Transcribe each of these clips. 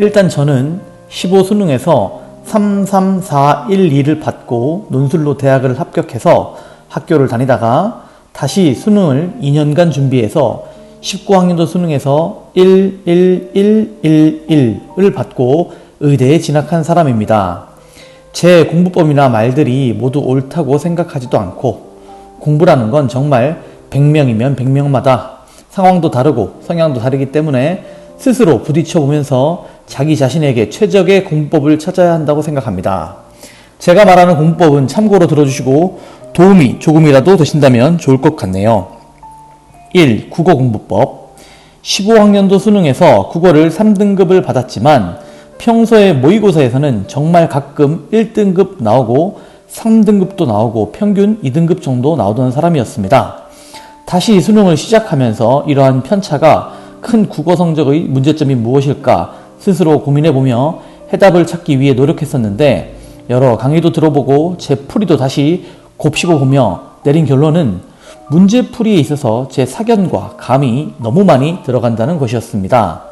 일단 저는 15 수능에서 33412를 받고 논술로 대학을 합격해서 학교를 다니다가 다시 수능을 2년간 준비해서 19학년도 수능에서 11111을 받고 의대에 진학한 사람입니다. 제 공부법이나 말들이 모두 옳다고 생각하지도 않고 공부라는 건 정말 100명이면 100명마다 상황도 다르고 성향도 다르기 때문에 스스로 부딪혀 보면서 자기 자신에게 최적의 공법을 찾아야 한다고 생각합니다. 제가 말하는 공법은 참고로 들어주시고 도움이 조금이라도 되신다면 좋을 것 같네요. 1. 국어 공부법 15학년도 수능에서 국어를 3등급을 받았지만 평소에 모의고사에서는 정말 가끔 1등급 나오고 3등급도 나오고 평균 2등급 정도 나오던 사람이었습니다. 다시 수능을 시작하면서 이러한 편차가 큰 국어 성적의 문제점이 무엇일까 스스로 고민해보며 해답을 찾기 위해 노력했었는데 여러 강의도 들어보고 제 풀이도 다시 곱씹어 보며 내린 결론은 문제 풀이에 있어서 제 사견과 감이 너무 많이 들어간다는 것이었습니다.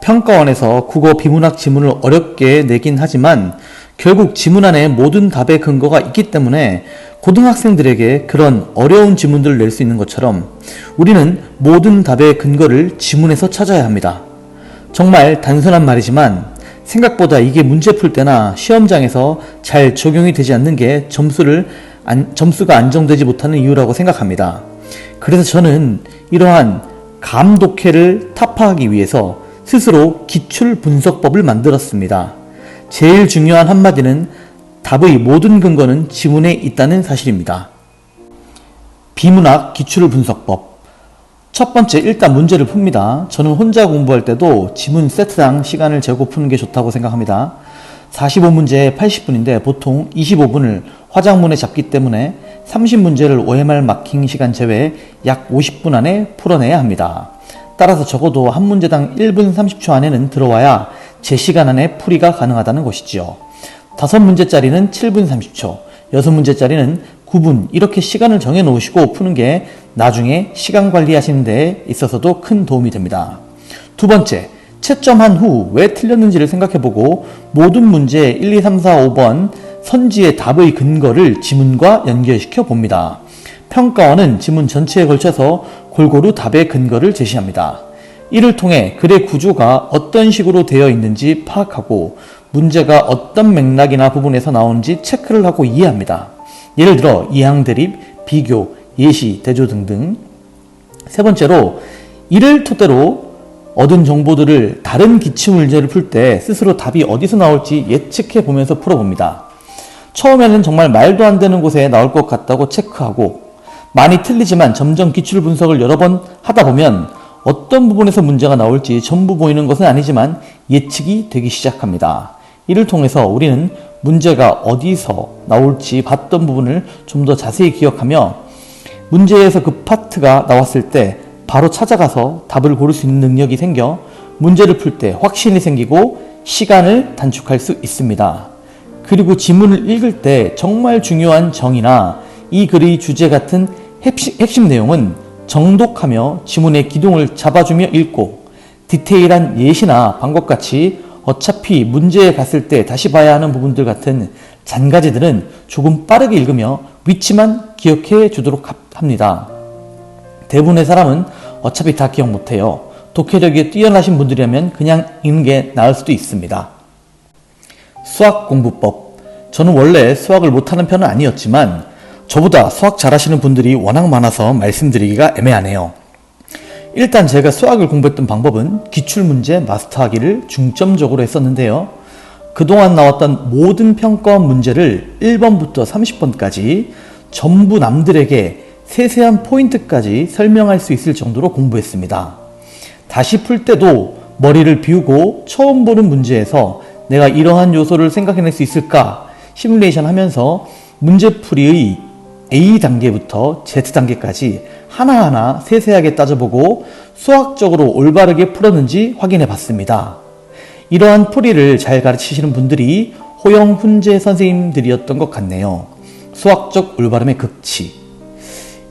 평가원에서 국어 비문학 지문을 어렵게 내긴 하지만 결국 지문 안에 모든 답의 근거가 있기 때문에 고등학생들에게 그런 어려운 지문들을 낼 수 있는 것처럼 우리는 모든 답의 근거를 지문에서 찾아야 합니다. 정말 단순한 말이지만 생각보다 이게 문제 풀 때나 시험장에서 잘 적용이 되지 않는 게 점수를 안, 점수가 안정되지 못하는 이유라고 생각합니다. 그래서 저는 이러한 감독회를 타파하기 위해서 스스로 기출 분석법을 만들었습니다. 제일 중요한 한마디는 답의 모든 근거는 지문에 있다는 사실입니다. 비문학 기출 분석법. 첫 번째, 일단 문제를 풉니다. 저는 혼자 공부할 때도 지문 세트당 시간을 재고 푸는 게 좋다고 생각합니다. 45문제 80분인데 보통 25분을 화작문에 잡기 때문에 30문제를 OMR 마킹 시간 제외 약 50분 안에 풀어내야 합니다. 따라서 적어도 한 문제당 1분 30초 안에는 들어와야 제 시간 안에 풀이가 가능하다는 것이지요. 다섯 문제짜리는 7분 30초, 여섯 문제짜리는 9분 이렇게 시간을 정해 놓으시고 푸는 게 나중에 시간 관리하시는 데 있어서도 큰 도움이 됩니다. 두 번째, 채점한 후 왜 틀렸는지를 생각해보고 모든 문제 1, 2, 3, 4, 5번 선지의 답의 근거를 지문과 연결시켜 봅니다. 평가원은 지문 전체에 걸쳐서 골고루 답의 근거를 제시합니다. 이를 통해 글의 구조가 어떤 식으로 되어 있는지 파악하고 문제가 어떤 맥락이나 부분에서 나오는지 체크를 하고 이해합니다. 예를 들어 이항 대립, 비교, 예시, 대조 등등. 세 번째로 이를 토대로 얻은 정보들을 다른 기출 문제를 풀 때 스스로 답이 어디서 나올지 예측해 보면서 풀어봅니다. 처음에는 정말 말도 안 되는 곳에 나올 것 같다고 체크하고 많이 틀리지만 점점 기출 분석을 여러 번 하다 보면 어떤 부분에서 문제가 나올지 전부 보이는 것은 아니지만 예측이 되기 시작합니다. 이를 통해서 우리는 문제가 어디서 나올지 봤던 부분을 좀 더 자세히 기억하며 문제에서 그 파트가 나왔을 때 바로 찾아가서 답을 고를 수 있는 능력이 생겨 문제를 풀 때 확신이 생기고 시간을 단축할 수 있습니다. 그리고 지문을 읽을 때 정말 중요한 정의나 이 글의 주제 같은 핵심, 핵심 내용은 정독하며 지문의 기둥을 잡아주며 읽고 디테일한 예시나 방법같이 어차피 문제에 갔을 때 다시 봐야 하는 부분들 같은 잔가지들은 조금 빠르게 읽으며 위치만 기억해 주도록 합니다. 대부분의 사람은 어차피 다 기억 못해요. 독해력이 뛰어나신 분들이라면 그냥 읽는 게 나을 수도 있습니다. 수학 공부법. 저는 원래 수학을 못하는 편은 아니었지만 저보다 수학 잘하시는 분들이 워낙 많아서 말씀드리기가 애매하네요. 일단 제가 수학을 공부했던 방법은 기출문제 마스터하기를 중점적으로 했었는데요. 그동안 나왔던 모든 평가원 문제를 1번부터 30번까지 전부 남들에게 세세한 포인트까지 설명할 수 있을 정도로 공부했습니다. 다시 풀 때도 머리를 비우고 처음 보는 문제에서 내가 이러한 요소를 생각해낼 수 있을까 시뮬레이션 하면서 문제풀이의 A 단계부터 Z 단계까지 하나하나 세세하게 따져보고 수학적으로 올바르게 풀었는지 확인해 봤습니다. 이러한 풀이를 잘 가르치시는 분들이 호영 훈제 선생님들이었던 것 같네요. 수학적 올바름의 극치.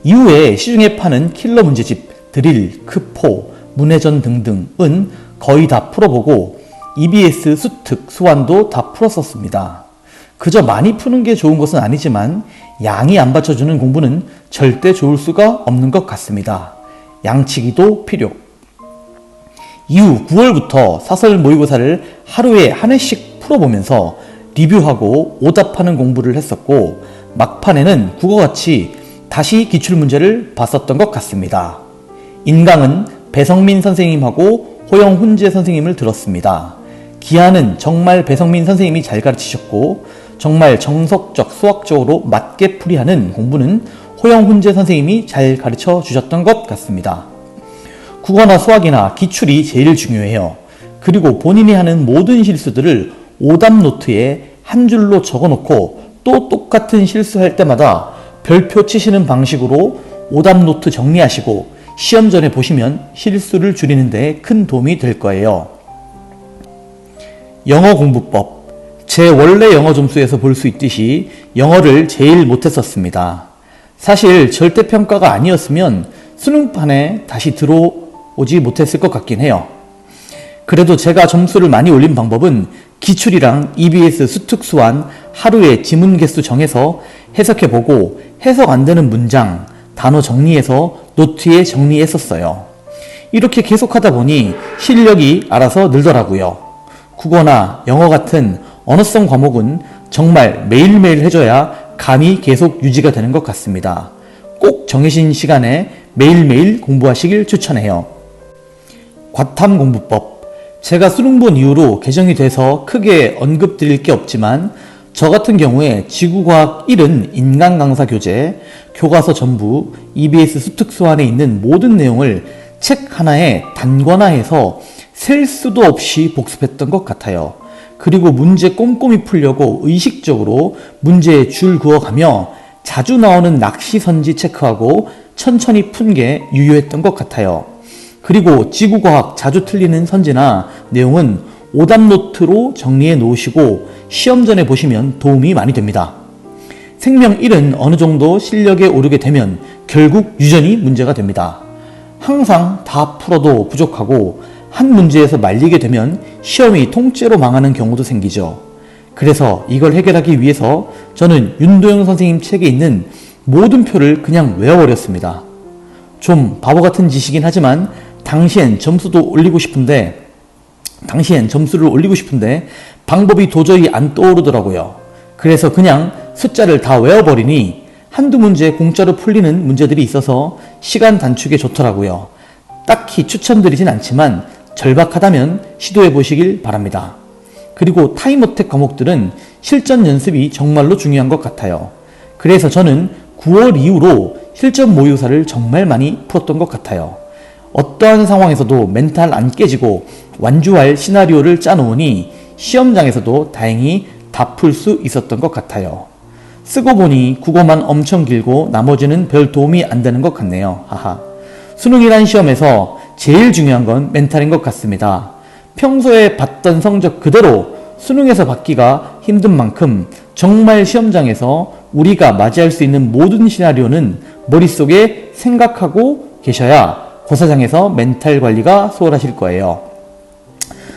이후에 시중에 파는 킬러 문제집, 드릴, 크포, 문해전 등등은 거의 다 풀어보고 EBS 수특, 수완도 다 풀었었습니다. 그저 많이 푸는 게 좋은 것은 아니지만 양이 안 받쳐주는 공부는 절대 좋을 수가 없는 것 같습니다. 양치기도 필요. 이후 9월부터 사설 모의고사를 하루에 한 회씩 풀어보면서 리뷰하고 오답하는 공부를 했었고 막판에는 국어같이 다시 기출문제를 봤었던 것 같습니다. 인강은 배성민 선생님하고 호영 훈재 선생님을 들었습니다. 기하는 정말 배성민 선생님이 잘 가르치셨고 정말 정석적 수학적으로 맞게 풀이하는 공부는 호영 훈재 선생님이 잘 가르쳐 주셨던 것 같습니다. 국어나 수학이나 기출이 제일 중요해요. 그리고 본인이 하는 모든 실수들을 오답 노트에 한 줄로 적어 놓고 또 똑같은 실수할 때마다 별표 치시는 방식으로 오답 노트 정리하시고 시험 전에 보시면 실수를 줄이는 데 큰 도움이 될 거예요. 영어 공부법. 제 원래 영어 점수에서 볼 수 있듯이 영어를 제일 못했었습니다. 사실 절대평가가 아니었으면 수능판에 다시 들어오지 못했을 것 같긴 해요. 그래도 제가 점수를 많이 올린 방법은 기출이랑 EBS 수특수한 하루에 지문 개수 정해서 해석해보고 해석 안 되는 문장, 단어 정리해서 노트에 정리했었어요. 이렇게 계속하다 보니 실력이 알아서 늘더라고요. 국어나 영어 같은 언어성 과목은 정말 매일매일 해줘야 감이 계속 유지가 되는 것 같습니다. 꼭 정해진 시간에 매일매일 공부하시길 추천해요. 과탐 공부법. 제가 수능 본 이후로 개정이 돼서 크게 언급 드릴 게 없지만 저 같은 경우에 지구과학 1은 인간 강사 교재, 교과서 전부, EBS 수특수 안에 있는 모든 내용을 책 하나에 단권화해서 셀 수도 없이 복습했던 것 같아요. 그리고 문제 꼼꼼히 풀려고 의식적으로 문제에 줄 그어가며 자주 나오는 낚시 선지 체크하고 천천히 푼 게 유효했던 것 같아요. 그리고 지구과학 자주 틀리는 선지나 내용은 오답 노트로 정리해 놓으시고 시험 전에 보시면 도움이 많이 됩니다. 생명 1은 어느 정도 실력에 오르게 되면 결국 유전이 문제가 됩니다. 항상 다 풀어도 부족하고 한 문제에서 말리게 되면 시험이 통째로 망하는 경우도 생기죠. 그래서 이걸 해결하기 위해서 저는 윤도영 선생님 책에 있는 모든 표를 그냥 외워버렸습니다. 좀 바보 같은 짓이긴 하지만 당시엔 점수도 올리고 싶은데 당시엔 점수를 올리고 싶은데 방법이 도저히 안 떠오르더라고요. 그래서 그냥 숫자를 다 외워버리니 한두 문제 공짜로 풀리는 문제들이 있어서 시간 단축에 좋더라고요. 딱히 추천드리진 않지만 절박하다면 시도해 보시길 바랍니다. 그리고 타임어택 과목들은 실전 연습이 정말로 중요한 것 같아요. 그래서 저는 9월 이후로 실전 모의고사를 정말 많이 풀었던 것 같아요. 어떠한 상황에서도 멘탈 안 깨지고 완주할 시나리오를 짜놓으니 시험장에서도 다행히 다 풀 수 있었던 것 같아요. 쓰고 보니 국어만 엄청 길고 나머지는 별 도움이 안 되는 것 같네요. 하하. 수능이란 시험에서 제일 중요한 건 멘탈인 것 같습니다. 평소에 봤던 성적 그대로 수능에서 받기가 힘든 만큼 정말 시험장에서 우리가 맞이할 수 있는 모든 시나리오는 머릿속에 생각하고 계셔야 고사장에서 멘탈 관리가 수월하실 거예요.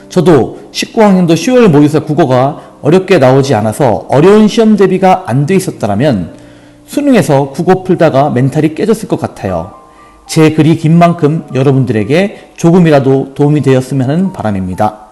저도 19학년도 10월 모의고사 국어가 어렵게 나오지 않아서 어려운 시험 대비가 안 돼 있었다면 수능에서 국어 풀다가 멘탈이 깨졌을 것 같아요. 제 글이 긴 만큼 여러분들에게 조금이라도 도움이 되었으면 하는 바람입니다.